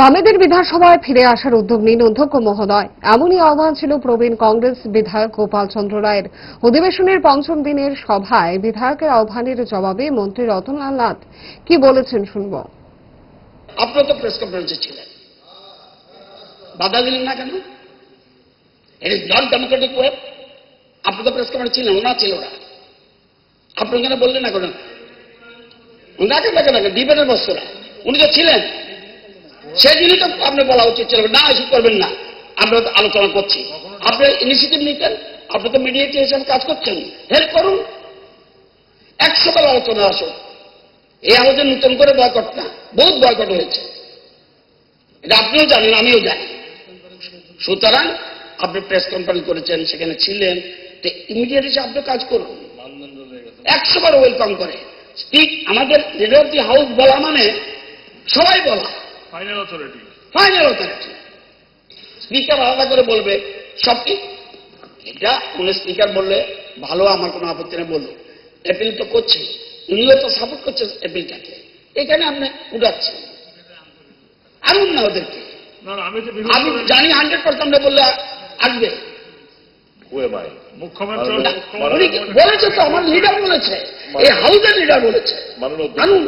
বামেদের বিধানসভায় ফিরে আসার উদ্যোগ নিন অধ্যক্ষ মহোদয়। এমনই আহ্বান ছিল প্রবীণ কংগ্রেস বিধায়ক গোপাল চন্দ্র রায়ের। অধিবেশনের পঞ্চম দিনের সভায় বিধায়কের আহ্বানের জবাবে মন্ত্রী রতনলাল নাথ কি বলেছেন শুনব। আপনারা তো প্রেস কনফারেন্সে ছিলেন। বাধা দিলেন না কেন? It is not democratic way আপনি তো প্রেস কনফারেন্স ছিলেন ওনা ছিল ওরা। আপনি কেন বললেন না কেন। দেখে দেখেন ডিবেটের বস্তুরা। উনি তো ছিলেন। সেই জন্যই তো আপনি বলা উচিত ছিল। না, এসব করবেন না। আমরা তো আলোচনা করছি। আপনি ইনিশিয়েটিভ নিতেন, আপনি তো মিডিয়েটি হিসেবে কাজ করছেন। হেল্প করুন। একশো বার আলোচনা আসুন এই আমাদের নতুন করে বয়কট না, বহুত বয়কট হয়েছে। এটা আপনিও জানেন, আমিও জানি। সুতরাং আপনি প্রেস কনফারেন্স করেছেন, সেখানে ছিলেন, তো ইমিডিয়েট এসে আপনি কাজ করুন। একশো বার ওয়েলকাম করে। স্পিক আমাদের দি হাউস বলা মানে সবাই বলা। Final authority final authority speaker আলাদা করে বলবে সব ঠিক এটা উনি স্পিকার বললে ভালো আমার কোনো আপত্তি নেই বলল অ্যাপিল তো করছে। উনিও তো সাপোর্ট করছে অ্যাপিলটাকে এখানে আপনি উঠাচ্ছেন। আনুন না ওদেরকে। আমি যে আমি বিরোধী জানি হান্ড্রেড পার্সেন্ট বললে আসবে। বলেছে তো আমার লিডার বলেছে। এই হাউসের লিডার বলেছে। মাননীয় আনুন।